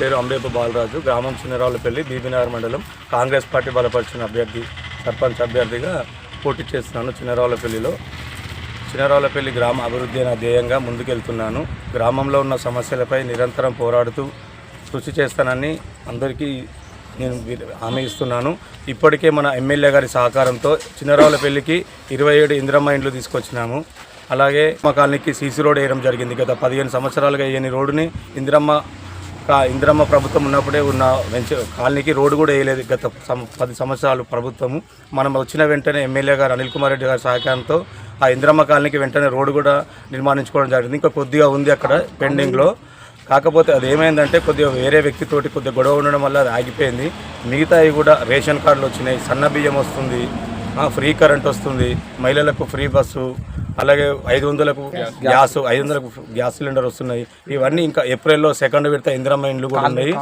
పేరు అంబేపు బాలరాజు. గ్రామం చిన్నరావులపల్లి బీబీనగర్ మండలం. కాంగ్రెస్ పార్టీ బలపరిచిన అభ్యర్థి సర్పంచ్ అభ్యర్థిగా పోటీ చేస్తున్నాను చిన్నరావులపల్లిలో చిన్నరావులపల్లి గ్రామ అభివృద్ధి అనే ధ్యేయంగా ముందుకెళ్తున్నాను. గ్రామంలో ఉన్న సమస్యలపై నిరంతరం పోరాడుతూ కృషి చేస్తానని అందరికీ నేను హామీ ఇస్తున్నాను. ఇప్పటికే మన ఎమ్మెల్యే గారి సహకారంతో చిన్నరావులపల్లికి ఇరవై ఏడు ఇందిరమ్మ ఇండ్లు తీసుకొచ్చినాము. అలాగే మా కాలనీకి సీసీ రోడ్ వేయడం జరిగింది. గత పదిహేను సంవత్సరాలుగా వేయని రోడ్డుని ఇందిరమ్మ ఇంద్రమ్మ ఇందిరమ్మ ప్రభుత్వం ఉన్నప్పుడే ఉన్న వెంచ కాలనీకి రోడ్డు కూడా వేయలేదు గత సం- పది సంవత్సరాలు ప్రభుత్వము. మనం వచ్చిన వెంటనే ఎమ్మెల్యే గారు అనిల్ కుమార్ రెడ్డి గారి సహకారంతో ఆ ఇందిరమ్మ కాలనీకి వెంటనే రోడ్డు కూడా నిర్మాణించుకోవడం జరిగింది. ఇంకా కొద్దిగా ఉంది అక్కడ పెండింగ్లో. కాకపోతే అది ఏమైందంటే కొద్దిగా వేరే వ్యక్తితోటి కొద్దిగా గొడవ ఉండడం వల్ల అది ఆగిపోయింది. మిగతావి కూడా రేషన్ కార్డులు వచ్చినాయి. సన్న బియ్యం వస్తుంది. ఫ్రీ కరెంట్ వస్తుంది. మహిళలకు ఫ్రీ బస్సు. అలాగే ఐదు వందలకు గ్యాస్. ఐదు వందలకు గ్యాస్ సిలిండర్ వస్తున్నాయి. ఇవన్నీ ఇంకా ఏప్రిల్లో సెకండ్ విడత ఇందిరమ్మ ఇండ్లు కూడా ఉన్నాయి.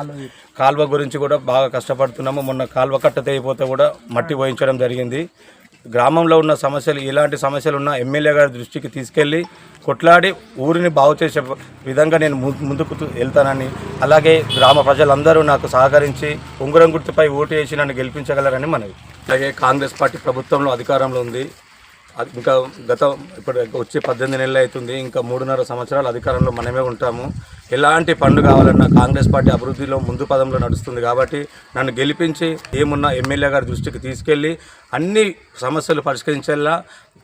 కాల్వ గురించి కూడా బాగా కష్టపడుతున్నాము. మొన్న కాల్వ కట్ట తెగిపోతే కూడా మట్టి పోయించడం జరిగింది. గ్రామంలో ఉన్న సమస్యలు ఎలాంటి సమస్యలు ఉన్నా ఎమ్మెల్యే గారి దృష్టికి తీసుకెళ్ళి కొట్లాడి ఊరిని బాగు చేసే విధంగా నేను ముందుకు వెళ్తానని అలాగే గ్రామ ప్రజలందరూ నాకు సహకరించి ఉంగరం గుర్తుపై ఓటు వేసి నన్ను గెలిపించగలరని మనవి. అలాగే కాంగ్రెస్ పార్టీ ప్రభుత్వంలో అధికారంలో ఉంది. ఇంకా గత ఇప్పుడు వచ్చే పద్దెనిమిది నెలలు అవుతుంది. ఇంకా మూడున్నర సంవత్సరాలు అధికారంలో మనమే ఉంటాము. ఎలాంటి పండు కావాలన్నా కాంగ్రెస్ పార్టీ అభివృద్ధిలో ముందు పదంలో నడుస్తుంది కాబట్టి నన్ను గెలిపించి ఏమున్నా ఎమ్మెల్యే గారి దృష్టికి తీసుకెళ్ళి అన్ని సమస్యలు పరిష్కరించేలా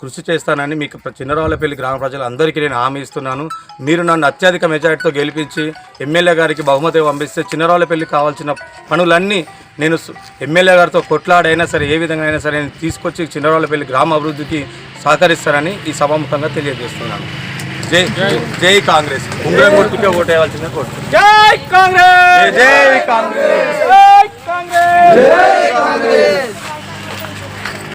కృషి చేస్తానని మీకు చిన్నరావులపల్లి గ్రామ ప్రజలు అందరికీ నేను హామీ ఇస్తున్నాను. మీరు నన్ను అత్యధిక మెజార్టీతో గెలిపించి ఎమ్మెల్యే గారికి బహుమతి పంపిస్తే చిన్నరావులపల్లి కావాల్సిన పనులన్నీ నేను ఎమ్మెల్యే గారితో కొట్లాడైనా సరే ఏ విధంగా అయినా సరే నేను తీసుకొచ్చి చిన్నరావులపల్లి గ్రామ అభివృద్ధికి సహకరిస్తారని ఈ సభాముఖంగా తెలియజేస్తున్నాను. జై జై కాంగ్రెస్. ఉంగరం గుర్తుకే ఓటేయాల్సిందే కోరుతున్నాను. జై కాంగ్రెస్! జై కాంగ్రెస్!